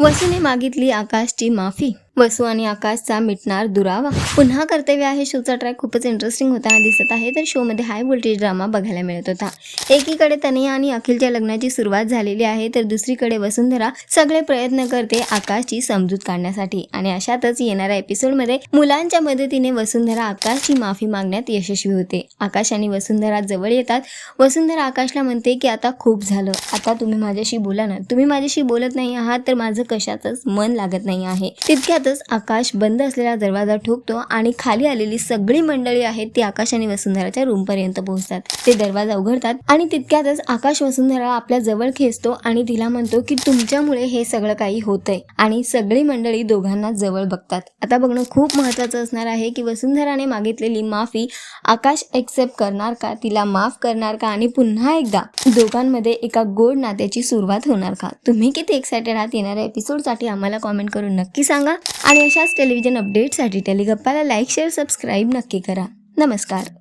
वसूने मागितली आकाशची माफी. वसू आणि आकाशचा मिटणार दुरावा. पुन्हा कर्तव्य आहे शोचा ट्रॅक खूपच इंटरेस्टिंग होताना दिसत आहे. तर शोमध्ये हाय व्होल्टेज ड्रामा बघायला मिळत होता. एकीकडे तनया आणि अखिलच्या लग्नाची सुरुवात झालेली आहे तर दुसरीकडे वसुंधरा सगळे प्रयत्न करते आकाशची समजूत काढण्यासाठी. आणि अशातच येणाऱ्या एपिसोडमध्ये मुलांच्या मदतीने वसुंधरा आकाशची माफी मागण्यात यशस्वी होते. आकाश आणि वसुंधरा जवळ येतात. वसुंधरा आकाशला म्हणते की आता खूप झालं. आता तुम्ही माझ्याशी बोला ना. तुम्ही माझ्याशी बोलत नाही आहात तर माझं कशातच मन लागत नाही आहे. तितक्यात तितक्यातच आकाश बंद असलेला दरवाजा ठोकतो आणि खाली आलेली सगळी मंडळी आहेत ती आकाश आणि वसुंधराच्या रूम पर्यंत पोहोचतात. ते दरवाजा उघडतात आणि तितक्यातच आकाश वसुंधरा आपल्या जवळ खेचतो आणि तिला म्हणतो की तुमच्यामुळे हे सगळं काही होतंय. आणि सगळी मंडळी दोघांना जवळ बघतात. आता बघणं खूप महत्वाचं असणार आहे की वसुंधराने मागितलेली माफी आकाश एक्सेप्ट करणार का? तिला माफ करणार का? आणि पुन्हा एकदा दोघांमध्ये एका गोड नात्याची सुरुवात होणार का? तुम्ही किती एक्सायटेड आहात? येणाऱ्या एपिसोडसाठी आम्हाला कॉमेंट करून नक्की सांगा. आणि अशाच टेलिव्हिजन अपडेटसाठी टेलिगप्पाला लाईक शेअर सबस्क्राईब नक्की करा. नमस्कार.